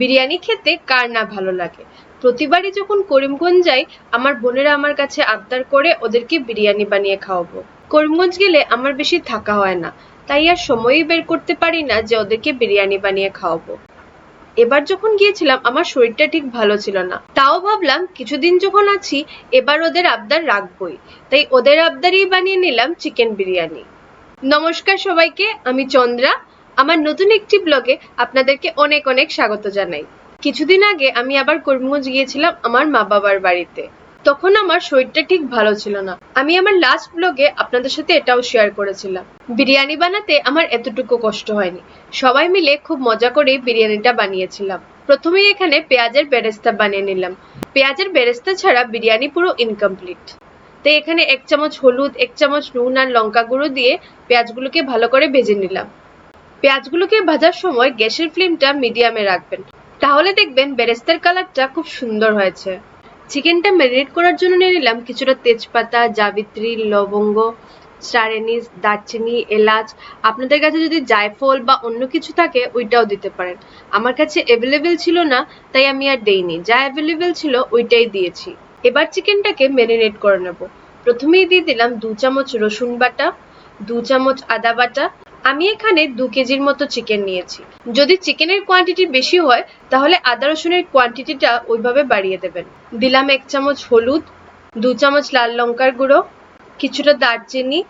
বিরিয়ানি খেতে কার না ভালো লাগে? প্রতিবারই যখন করিমগঞ্জ যাই, আমার বোনেরা আমার কাছে আবদার করে ওদেরকে বিরিয়ানি বানিয়ে খাওয়াবো। করিমগঞ্জ গেলে আমার বেশি থাকা হয় না, তাই আর সময়ই বের করতে পারি না যে ওদেরকে বিরিয়ানি বানিয়ে খাওয়াবো। এবার যখন গিয়েছিলাম, আমার শরীরটা ঠিক ভালো ছিল না। তাও ভাবলাম, কিছুদিন যখন আছি, এবার ওদের আবদার রাখবই। তাই ওদের আবদারই বানিয়ে নিলাম চিকেন বিরিয়ানি। নমস্কার সবাইকে, আমি চন্দ্রা। আমার নতুন একটি ব্লগে আপনাদেরকে অনেক অনেক স্বাগত জানাই। কিছুদিন আগে আমি আবার করিমগঞ্জ গিয়েছিলাম আমার মা বাবার বাড়িতে। তখন আমার শরীরটা ঠিক ভালো ছিল না। আমি আমার লাস্ট ব্লগে আপনাদের সাথে এটাও শেয়ার করেছিলাম। বিরিয়ানি বানাতে আমার এতটুকু কষ্ট হয়নি। সবাই মিলে খুব মজা করে বিরিয়ানিটা বানিয়েছিলাম। প্রথমেই এখানে পেঁয়াজের বেরেস্তা বানিয়ে নিলাম। পেঁয়াজের বেরেস্তা ছাড়া বিরিয়ানি পুরো ইনকমপ্লিট তাই এখানে এক চামচ হলুদ, এক চামচ নুন আর লঙ্কা গুঁড়ো দিয়ে পেঁয়াজগুলোকে ভালো করে ভেজে নিলাম। পেঁয়াজগুলোকে ভাজার সময় গ্যাসের ফ্লেমটা মিডিয়ামে রাখবেন। তাহলে দেখবেন বেরেস্তার কালারটা খুব সুন্দর হয়েছে। চিকেনটা ম্যারিনেট করার জন্য নিয়ে নিলাম কিছুটা তেজপাতা, জাবিত্রী, লবঙ্গ স্টার এনিস দারচিনি, এলাচ। আপনাদের কাছে যদি জায়ফল বা অন্য কিছু থাকে, ওইটাও দিতে পারেন। আমার কাছে অ্যাভেলেবেল ছিল না, তাই আমি আর দেইনি। যা অ্যাভেলেবেল ছিল, ওইটাই দিয়েছি। এবার চিকেনটাকে ম্যারিনেট করে নেব। প্রথমেই দিয়ে দিলাম দু চামচ রসুন বাটা, দু চামচ আদা বাটা আমি এখানে দু কেজির মতো চিকেন নিয়েছি। যদি চিকেনের কোয়ান্টিটি বেশি হয়, তাহলে আদা রসুনের কোয়ান্টিটিটা ওইভাবে বাড়িয়ে দেবেন। দিলাম এক চামচ হলুদ, দু চামচ লাল লঙ্কার গুঁড়ো, কিছুটা দারচিনি,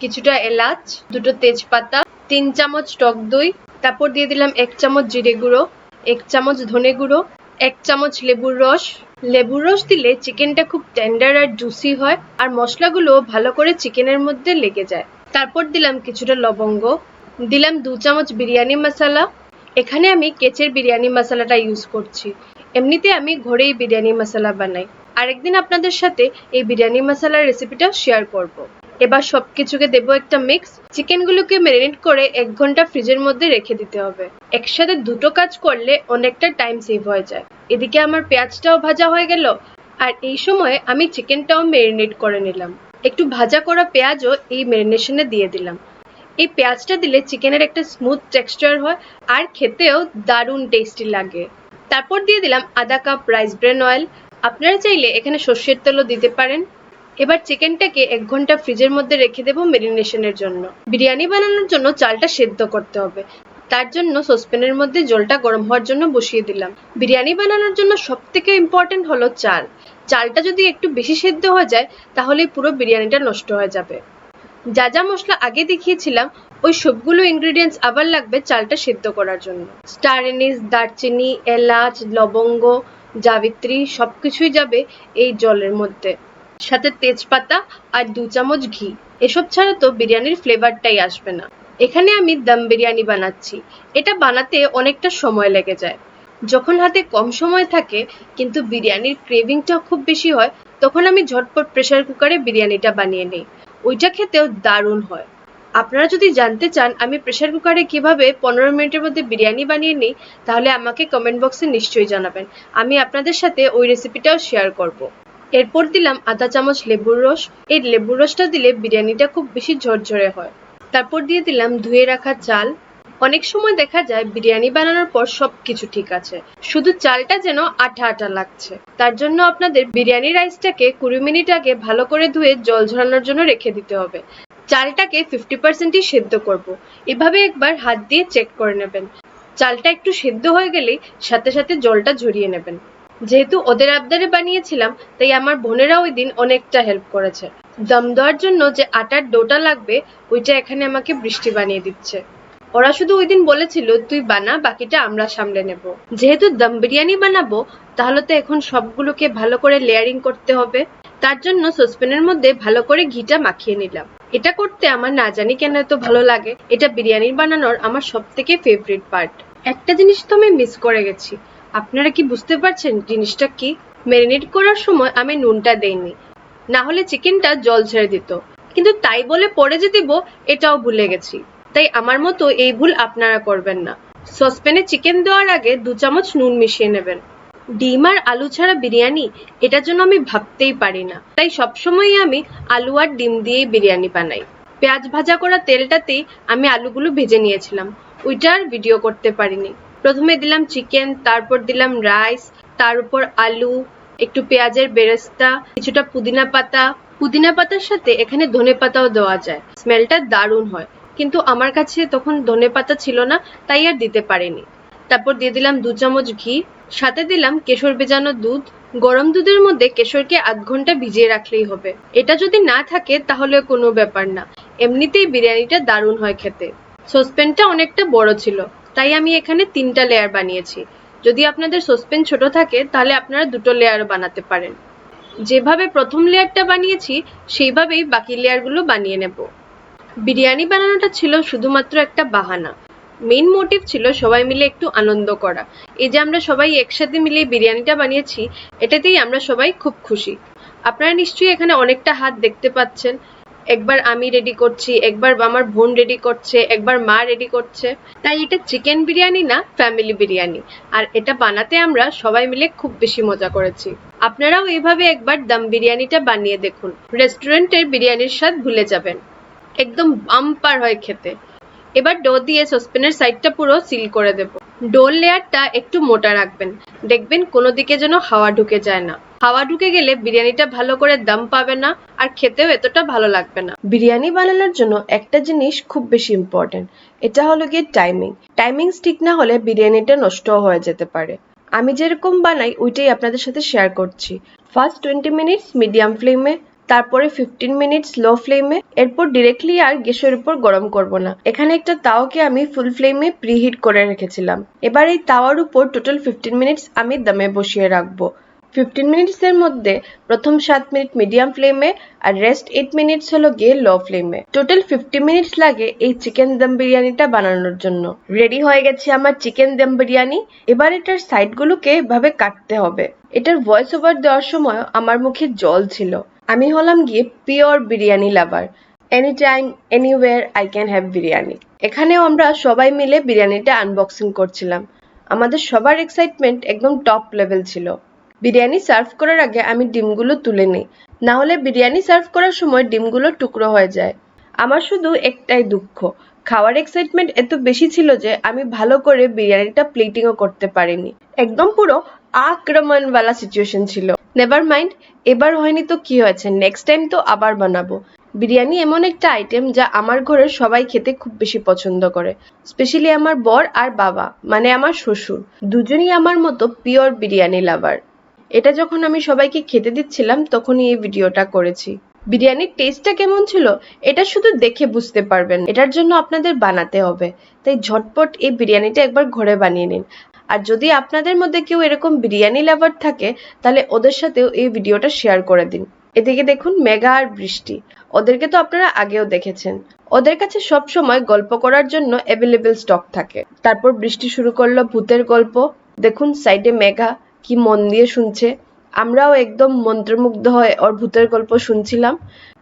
কিছুটা এলাচ, দুটো তেজপাতা, তিন চামচ টক দই, তারপর দিয়ে দিলাম এক চামচ জিরে গুঁড়ো, এক চামচ ধনে গুঁড়ো, এক চামচ লেবুর রস। লেবুর রস দিলে চিকেনটা খুব টেন্ডার আর জুসি হয়, আর মশলাগুলো ভালো করে চিকেনের মধ্যে লেগে যায়। তারপর দিলাম কিছুটা লবঙ্গ, দিলাম দু চামচ বিরিয়ানি মশলা। এখানে আমি কেচের বিরিয়ানি মশলাটা ইউজ করছি। এমনিতে আমি ঘরেই বিরিয়ানি মশলা বানাই। আরেকদিন আপনাদের সাথে এই বিরিয়ানি মশলার রেসিপিটা শেয়ার করব। এবার সবকিছুকে দেবো একটা মিক্স চিকেনগুলোকে ম্যারিনেট করে এক ঘণ্টা ফ্রিজের মধ্যে রেখে দিতে হবে। একসাথে দুটো কাজ করলে অনেকটা টাইম সেভ হয়ে যায়। এদিকে আমার পেঁয়াজটাও ভাজা হয়ে গেল। আর এই সময় আমি চিকেনটাও ম্যারিনেট করে নিলাম। একটু ভাজা করা পেঁয়াজও এই ম্যারিনেশনে দিয়ে দিলাম। এই পেঁয়াজটা দিলে চিকেনের একটা স্মুথ টেক্সচার হয় আর খেতেও দারুণ টেস্টি লাগে। তারপর দিয়ে দিলাম আধা কাপ রাইস ব্রেন অয়েল আপনারা চাইলে এখানে সর্ষের তেলও দিতে পারেন। এবার চিকেনটাকে এক ঘণ্টা ফ্রিজের মধ্যে রেখে দেবো মেরিনেশনের জন্য। বিরিয়ানি বানানোর জন্য চালটা সেদ্ধ করতে হবে। তার জন্য সসপ্যানের মধ্যে জলটা গরম হওয়ার জন্য বসিয়ে দিলাম। বিরিয়ানি বানানোর জন্য সব থেকে ইম্পর্টেন্ট হলো চাল। চালটা যদি একটু বেশি সেদ্ধ হয়ে যায় তাহলে পুরো বিরিয়ানিটা নষ্ট হয়ে যাবে। যা যা মশলা আগে দেখিয়েছিলাম, ওই সবগুলো ইনগ্রেডিয়েন্টস আবার লাগবে চালটা সেদ্ধ করার জন্য। স্টার এনিস দারচিনি, এলাচ, লবঙ্গ, জাবিত্রী সবকিছুই যাবে এই জলের মধ্যে। সাথে তেজপাতা আর দু চামচ ঘি। এসব ছাড়া তো বিরিয়ানির ফ্লেভারটাই আসবে না। এখানে আমি দম বিরিয়ানি বানাচ্ছি। এটা বানাতে অনেকটা সময় লেগে যায়। যখন হাতে কম সময় থাকে, কিন্তু বিরিয়ানির ক্রেভিংটা খুব বেশি হয়, তখন আমি ঝটপট প্রেসার কুকারে বিরিয়ানিটা বানিয়ে নিই। ওইটা খেতেও দারুণ হয়। আপনারা যদি জানতে চান আমি প্রেসার কুকারে কীভাবে পনেরো মিনিটের মধ্যে বিরিয়ানি বানিয়ে নিই, তাহলে আমাকে কমেন্ট বক্সে নিশ্চয়ই জানাবেন। আমি আপনাদের সাথে ওই রেসিপিটাও শেয়ার করব। এরপর দিলাম আধা চামচ লেবুর রস। এই লেবুর রসটা দিলে বিরিয়ানিটা খুব বেশি ঝরঝরে হয়। তারপর দিয়ে দিলাম ধুয়ে রাখা চাল। অনেক সময় দেখা যায় বিরিয়ানি বানানোর পর সব কিছু ঠিক আছে। শুধু চালটা যেন আঠা আঠা লাগছে। তার জন্য আপনাদের বিরিয়ানি রাইসটাকে কুড়ি মিনিট আগে ভালো করে ধুয়ে জল ঝরানোর জন্য রেখে দিতে হবে। চালটাকে ফিফটি পার্সেন্টই সেদ্ধ করব। এভাবে একবার হাত দিয়ে চেক করে নেবেন। চালটা একটু সেদ্ধ হয়ে গেলেই সাথে সাথে জলটা ঝরিয়ে নেবেন। যেহেতু ওদের আবদারে বানিয়েছিলাম, তাই আমার বোনেরা ওই দিন অনেকটা হেল্প করেছে। দম দেওয়ার জন্য যে আটার ডোটা লাগবে, ওইটা এখানে আমাকে বৃষ্টি বানিয়ে দিচ্ছে। ওরা শুধু ওই দিন বলেছিল, তুই বানা, বাকিটা আমরা সামলে নেব। যেহেতু দম বিরিয়ানি বানাবো, তাহলে তো এখন সবগুলোকে ভালো করে লেয়ারিং করতে হবে। তার জন্য সসপ্যানের মধ্যে ভালো করে ঘিটা মাখিয়ে নিলাম। এটা করতে আমার না জানি কেন এত ভালো লাগে। এটা বিরিয়ানির বানানোর আমার সব থেকে ফেভারিট পার্ট একটা জিনিস তো আমি মিস করে গেছি। আপনারা কি বুঝতে পারছেন জিনিসটা কি? ম্যারিনেট করার সময় আমি নুনটা দেইনি। না হলে চিকেনটা জল ছেড়ে দিত। কিন্তু তাই বলে পরে যে দিব, এটাও ভুলে গেছি। তাই আমার মতো এই ভুল আপনারা করবেন না। সসপ্যানে চিকেন দেওয়ার আগে দু চামচ নুন মিশিয়ে নেবেন। ডিম আর আলু ছাড়া বিরিয়ানি এটার জন্য আমি ভাবতেই পারি না। তাই সবসময়ই আমি আলু আর ডিম দিয়েই বিরিয়ানি বানাই। পেঁয়াজ ভাজা করা তেলটাতেই আমি আলুগুলো ভেজে নিয়েছিলাম। ওইটা আর ভিডিও করতে পারিনি। প্রথমে দিলাম চিকেন, তারপর দিলাম রাইস, তার উপর আলু, একটু পেঁয়াজের বেরেস্তা, কিছুটা পুদিনা পাতা। পুদিনা পাতার সাথে এখানে ধনে পাতাও দেওয়া যায়। স্মেলটা দারুণ হয়। কিন্তু আমার কাছে তখন ধনে পাতা ছিল না, তাই আর দিতে পারিনি। তারপর দিয়ে দিলাম দু চামচ ঘি। সাথে দিলাম কেশর ভেজানো দুধ। গরম দুধের মধ্যে কেশরকে আধ ঘণ্টা ভিজিয়ে রাখলেই হবে। এটা যদি না থাকে, তাহলে কোনো ব্যাপার না। এমনিতেই বিরিয়ানিটা দারুণ হয় খেতে। সসপ্যানটা অনেকটা বড় ছিল। তাই আমি এখানে তিনটা লেয়ার বানিয়েছি। যদি আপনাদের সসপ্যান ছোট থাকে, তাহলে আপনারা দুটো লেয়ারও বানাতে পারেন। যেভাবে প্রথম লেয়ারটা বানিয়েছি, সেইভাবেই বাকি লেয়ারগুলো বানিয়ে নেব। বিরিয়ানি বানানোটা ছিল শুধুমাত্র একটা বাহানা। মেইন মোটিভ ছিল সবাই মিলে একটু আনন্দ করা। এই যে আমরা সবাই একসাথে মিলে বিরিয়ানিটা বানিয়েছি, এটাতেই আমরা সবাই খুব খুশি। আপনারা নিশ্চয়ই এখানে অনেকটা হাত দেখতে পাচ্ছেন। একবার আমি রেডি করছি, একবার আমার বোন রেডি করছে, একবার মা রেডি করছে। তাই এটা চিকেন বিরিয়ানি না ফ্যামিলি বিরিয়ানি। আর এটা বানাতে আমরা সবাই মিলে খুব বেশি মজা করেছি। আপনারাও এভাবে একবার দম বিরিয়ানিটা বানিয়ে দেখুন। রেস্টুরেন্টের বিরিয়ানির স্বাদ ভুলে যাবেন। একদম বাম্পার হয় খেতে। এবার ডো দিয়ে সসপ্যানের সাইডটা পুরো সিল করে দেব। ডোর লেয়ারটা একটু মোটা রাখবেন। দেখবেন কোনো দিকে যেন হাওয়া ঢুকে যায় না। হাওয়া ঢুকে গেলে বিরিয়ানিটা ভালো করে দম পাবে না আর খেতেও এতটা ভালো লাগবে না। বিরিয়ানি বানানোর জন্য একটা জিনিস খুব বেশি ইম্পর্টেন্ট এটা হলো গিয়ে টাইমিং টাইমিং ঠিক না হলে বিরিয়ানিটা নষ্টও হয়ে যেতে পারে। আমি যেরকম বানাই, ওইটাই আপনাদের সাথে শেয়ার করছি। ফার্স্ট টোয়েন্টি মিনিটস মিডিয়াম ফ্লেমে তারপরে ফিফটিন মিনিটস লো ফ্লেমে এরপর ডিরেক্টলি আর গ্যাসের উপর গরম করব না। এখানে একটা তাওকে আমি ফুল ফ্লেমে প্রিহিট করে রেখেছিলাম। এবার এই তাওয়ার উপর টোটাল ফিফটিন মিনিটস আমি দমে বসিয়ে রাখব। ফিফটিন মিনিটসের মধ্যে প্রথম সাত মিনিট মিডিয়াম ফ্লেমে আর রেস্ট এইট মিনিটস হলো গিয়ে লো ফ্লেমে টোটাল ফিফটি মিনিটস লাগে এই চিকেন দম বিরিয়ানিটা বানানোর জন্য। রেডি হয়ে গেছে আমার চিকেন দম বিরিয়ানি। এবার এটার সাইডগুলোকে এভাবে কাটতে হবে। এটার ভয়েস ওভার দেওয়ার সময় আমার মুখে জল ছিল। আমি হলাম গিয়ে pure biryani lover. Any time anywhere I can have biryani. এখানেও আমরা সবাই মিলে বিরিয়ানিটা আনবক্সিং করছিলাম। আমাদের সবার এক্সাইটমেন্ট একদম টপ লেভেল ছিল। বিরিয়ানি সার্ভ করার আগে আমি ডিমগুলো তুলে নিই। না হলে বিরিয়ানি সার্ভ করার সময় ডিমগুলো টুকরো হয়ে যায়। আমার শুধু একটাই দুঃখ। খাওয়ার এক্সাইটমেন্ট এত বেশি ছিল যে আমি ভালো করে বিরিয়ানিটা প্লেটিংও করতে পারিনি। একদম পুরো আক্রমণওয়ালা সিচুয়েশন ছিল। নেভার মাইন্ড এবার হয়নি তো কি হয়েছে? নেক্সট টাইম তো আবার বানাবো। বিরিয়ানি এমন একটা আইটেম যা আমার ঘরের সবাই খেতে খুব বেশি পছন্দ করে। স্পেশালি আমার বর আর বাবা মানে আমার শ্বশুর। দুজনই আমার মতো পিওর বিরিয়ানি লাভার এটা যখন আমি সবাইকে খেতে দিচ্ছিলাম, তখনই এই ভিডিওটা করেছি। বিরিয়ানির টেস্টটা কেমন ছিল, এটা শুধু দেখে বুঝতে পারবেন। এটার জন্য আপনাদের বানাতে হবে। তাই ঝটপট এই বিরিয়ানিটা একবার ঘরে বানিয়ে নিন। আর যদি আপনাদের মধ্যে কেউ এরকম বিরিয়ানি লাভার থাকে, তাহলে ওদের সাথেও এই ভিডিওটা শেয়ার করে দিন। এদিকে দেখুন মেঘা আর বৃষ্টি। ওদেরকে তো আপনারা আগেও দেখেছেন। ওদের কাছে সব সময় গল্প করার জন্য অ্যাভেলেবেল স্টক থাকে। তারপর বৃষ্টি শুরু করল ভূতের গল্প। দেখুন সাইডে মেঘা কি মন দিয়ে শুনছে। আমরাও একদম মন্ত্রমুগ্ধ হয়ে ওর ভূতের গল্প শুনছিলাম।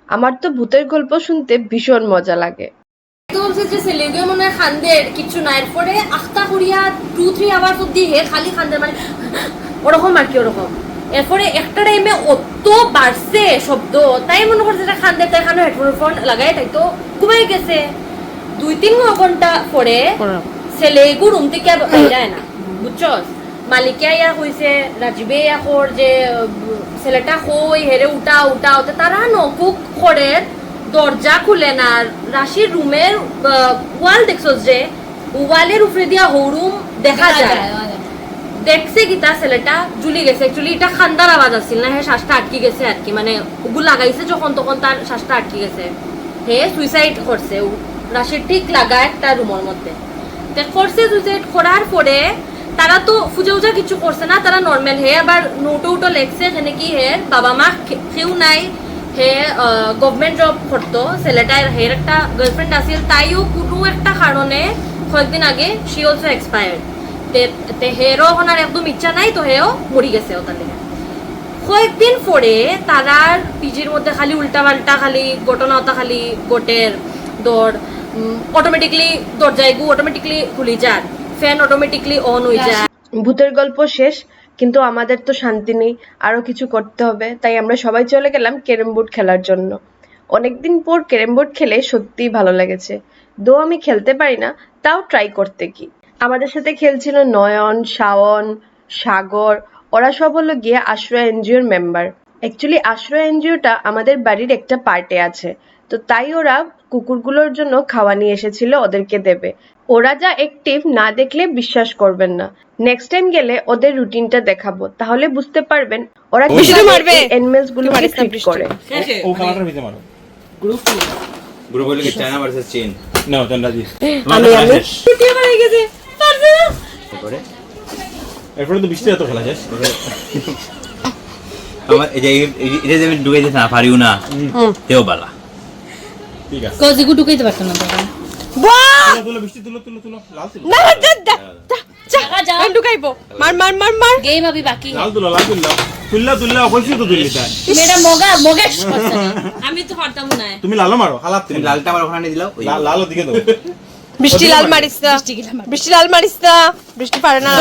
আমার তো ভূতের গল্প শুনতে ভীষণ মজা লাগে। বলছে যে ছেলেগুলো মনে হয় খান্দের কিছু না। এরপরে আখতা করিয়া টু থ্রি আবার অব্দি হে খালি খান্দের মানে ওরকম আর কি ওরকম। এরপরে একটা টাইমে অত বাড়ছে শব্দ তাই মনে করছে এটা খান্দে তাই খানো হেডফোন ফোন লাগাই তাই তো ঘুমাই গেছে। দুই তিন ঘণ্টা পরে ছেলেগু রুম থেকে বাইরায় না বুঝছস? মালিকে ইয়া কইছে রাজীবে ইয়া কর যে ছেলেটা কই হেরে উঠা উঠা তারা নকুক করে দরজা খুলে না। রাশির রুমের ওয়াল দেখছস যে ওয়ালের উপরে দিয়া হৌরুম দেখা যায়। দেখছে কি তা ছেলেটা? জুলি গেছে। অ্যাকচুয়ালি এটা খান্দার আওয়াজ আসছিল না হে শ্বাসটা আটকে গেছে আর কি। মানে ওগুলো লাগাইছে যখন তখন তার শ্বাসটা আটকে গেছে। হে সুইসাইড করছে ও। রাশির ঠিক লাগা একটা রুমের মধ্যে। করছে সুইসাইড করার পরে তারা তো ফুজা উজা কিছু করছে না তারা নর্মাল হে আবার নোটো উটো লেখছে যেন কি হে বাবা মা খে- কেউ নাই। হে গভর্নমেন্ট জব করতো ছেলেটার হের একটা গার্লফ্রেন্ড আছিল তাইও কোনো একটা কারণে কয়েকদিন আগে সি অলসো এক্সপায়ার্ড তে হেরও আর একদম ইচ্ছা নাই, তো হেও মরি গেছে কয়েকদিন পরে তারার পিজির মধ্যে খালি উল্টা পাল্টা খালি ঘটনা ওটা খালি গোটের দর অটোমেটিকলি দরজায় গু অটোমেটিকলি খুলি যার ফ্যান অটোমেটিকলি অন হয়ে যায়। ভূতের গল্প শেষ। কিন্তু আমাদের তো শান্তি নেই, আরও কিছু করতে হবে। তাই আমরা সবাই চলে গেলাম ক্যারেম বোর্ড খেলার জন্য। অনেকদিন পর ক্যারেম বোর্ড খেলে সত্যিই ভালো লেগেছে। দো আমি খেলতে পারি না, তাও ট্রাই করতে কি আমাদের সাথে খেলছিল নয়ন, শাওন, সাগর, ওরা সব হলো গিয়ে আশ্রয় এনজিওর মেম্বার অ্যাকচুয়ালি আশ্রয় এনজিওটা আমাদের বাড়ির একটা পার্টে আছে। তো তাই ওরা কুকুরগুলোর জন্য খাওয়া নিয়ে এসেছিল ওদেরকে দেবে। ওরা যা অ্যাক্টিভ না দেখলে বিশ্বাস করবেন না। নেক্সট টাইম গেলে ওদের রুটিনটা দেখাবো। তাহলে বুঝতে পারবেন ওরা বৃষ্টি মারবে। অ্যানিমেলস গুলোকে মারিস না, ট্রিট করে। ও খাবারটার ভিতরে মারো। গ্রুপ গ্রুপ হলো কি চায়না ভার্সেস চীন নাও চন্দ্রাজি আমি আমি ছুটি মারে গেছে। তারপরে এরপরে? তো বৃষ্টি এত খেলা শেষ আমার এই যে এই- এটা যে আমি দিতে না পারিও না তেও বালা। ঠিক আছে। কজিগু ঢুকাইতে পারতো না তখন। বাহ! তুলো, তুলো বৃষ্টি তুলো তুলো তুলো। লাল মার মার মার মার। গেম আবি বাকি। লাল তুলো লাল তুললা তুললা তুললা কইছি তো তুললি তাই। মেয়েটা মগা মগা আমি তো পারতাম না তুমি লালও মারো হালাত তুমি লালটা আমার ওখানে দিলাও ওই লাল লালও দিকে দাও। বৃষ্টি লাল মারিস না। বৃষ্টি লাল মারিস না। বৃষ্টি পারে না।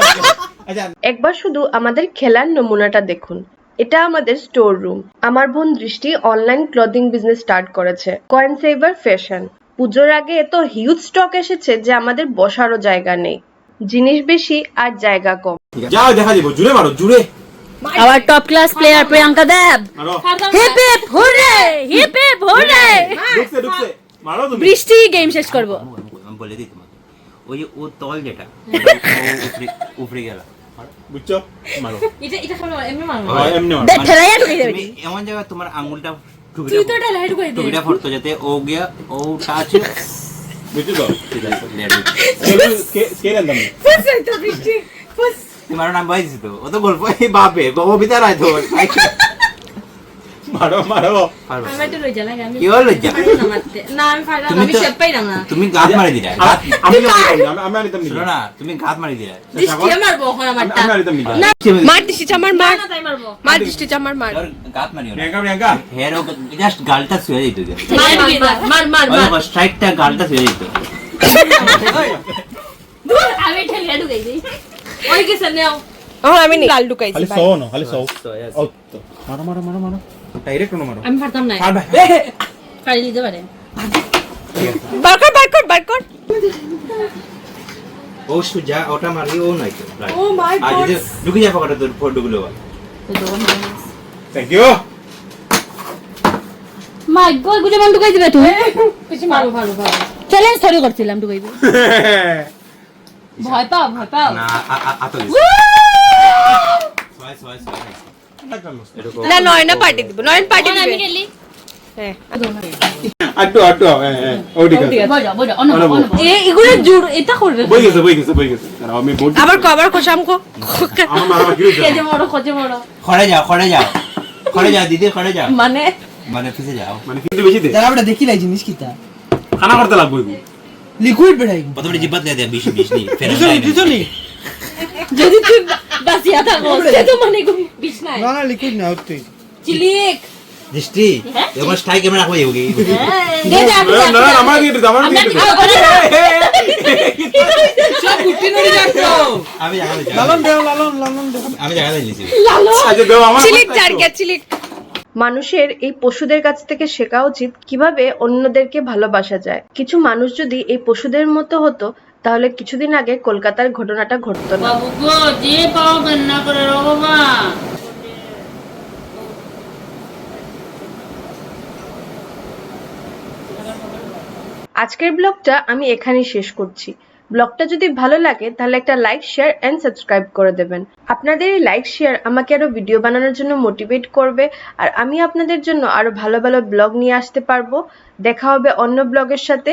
আচ্ছা। একবার শুধু আমাদের খেলার নমুনাটা দেখুন। এটা আমাদের স্টোর রুম আমার বোন Drishti online clothing business start করেছে। কয়েন সেভার ফ্যাশন পুজোর আগে এত হিউজ স্টক এসেছে যে আমাদের বসারও জায়গা নেই। জিনিস বেশি আর জায়গা কম। যাও দেখা দিব জুড়ে মারো জুড়ে। Our top class player Priyanka Deb. Hip hip hurray! Hip hip hurray! ঢুকছে ঢুকছে। মারো তুমি। বৃষ্টি গেম শেষ করব। আমি বলে দিই তোমাকে। ওই যে ও তল যেটা ও উপরে উপরে গেল। বুঝছ? মারো। এটা এটা খাব এমনি মারবো এমনি মারো। ঠেলাইয়া ঢুকাই দেবে। এমন জায়গায় তোমার তুই তো ফটো যাতে ও গিয়া ও টাচ বুঝছ তো ঠিক আছে লেয়ার স্কেল আনতাম তোমার নাম বাইছি তো ও তো গল্প এই বাপে গল্প বিচার আয় তো। মারো মারো। কি হলো না আমি আমি শেপ পাইলাম না তুমি গাত মারি দিলা। আমি আমি আমি আনিতাম শোনো না তুমি গাত মারি দিলা। দৃষ্টি মারবো এখন আমারটা আমি আনিতাম নিকা মার দৃষ্টি চামার মার না তাই মারবো। মার দৃষ্টি চামার মার। গাত মারিও না। প্রিয়াঙ্কা প্রিয়াঙ্কা হেয়ার জাস্ট গালটা ছুঁয়ে দিত মার মার মার মার মার স্ট্রাইকটা গালটা ছুঁয়ে দিত। দূর আমি ঠেলিয়া ঢুকাই দেই। ওই গেছে নেও এখন আমি নি- ঢুকাইছি খালি। না খালি সো মারো মারো মারো মারো। ডাইরেক্ট কোনো মারো আমি পারতাম না আর ভাই পারি দিতে পারে বার কর বার কর বার কর ও সুজা ওটা মারি ও নাই তো ও মাই গড যদি ঢুকে যা পকেটে তোর ফটোগুলো থ্যাংক ইউ মাই গড গুজে মান ঢুকাই দিবে তুই কিছু মারো ভালো ভালো চ্যালেঞ্জ ধরে করছিলাম ঢুকাইবে ভয় পাও ভয় পাও না আতো ছয় ছয় ছয় এরকম না নয়না পার্টি দিব নয়ন পার্টি আমি দিবে হ্যাঁ। আটু আটু হ্যাঁ হ্যাঁ ও ঠিক আছে। বজা বজা অন্য এ এগুলো জুড় এটা করবে। বই গেছে বই গেছে বই গেছে। আমি বোর্ড আবার কো আবার কো আমার মারা কি হয়েছে কেজে বড় খজে বড় খড়ে যাও খড়ে যাও। খড়ে যাও দিদি খড়ে যাও। মানে? মানে যাও। মানে কিন্তু বেশি দে। যারা আমরা দেখি লাই জিনিস কিতা। খানা করতে লাগবে এগু। লিকুইড বেড়াই প্রথমে জিব্বাত দিয়ে দেয় বিশ বিশ নি। ফের দুজনি দুজনি যদি থাকো সে তো মানে না না লিকুইড না চিলিক দৃষ্টি এবার স্ট্রাইক ক্যামেরা এগুলি দে দে আমি না, না, আমার দিয়ে আমার দিয়ে। সব গুটি নড়ি যাচ্ছো আমি জায়গা লালন দেও লালন লালন দেও আমি জায়গা দিয়েছি আচ্ছা, দাও, আমার চিলিক চার চিলিক মানুষের এই পশুদের কাছ থেকে শেখা উচিত কীভাবে অন্যদেরকে ভালোবাসা যায়। কিছু মানুষ যদি এই পশুদের মতো হতো তাহলে কিছুদিন আগে কলকাতার ঘটনাটা ঘটতো না। যে পাও না করে রে আজকের ব্লগটা আমি এখানেই শেষ করছি। ব্লগটা যদি ভালো লাগে তাহলে একটা লাইক শেয়ার এন্ড সাবস্ক্রাইব করে দেবেন। আপনাদের এই লাইক শেয়ার আমাকে আরও ভিডিও বানানোর জন্য মোটিভেট করবে আর আমি আপনাদের জন্য আরও ভালো ভালো ব্লগ নিয়ে আসতে পারব। দেখা হবে অন্য ব্লগের সাথে।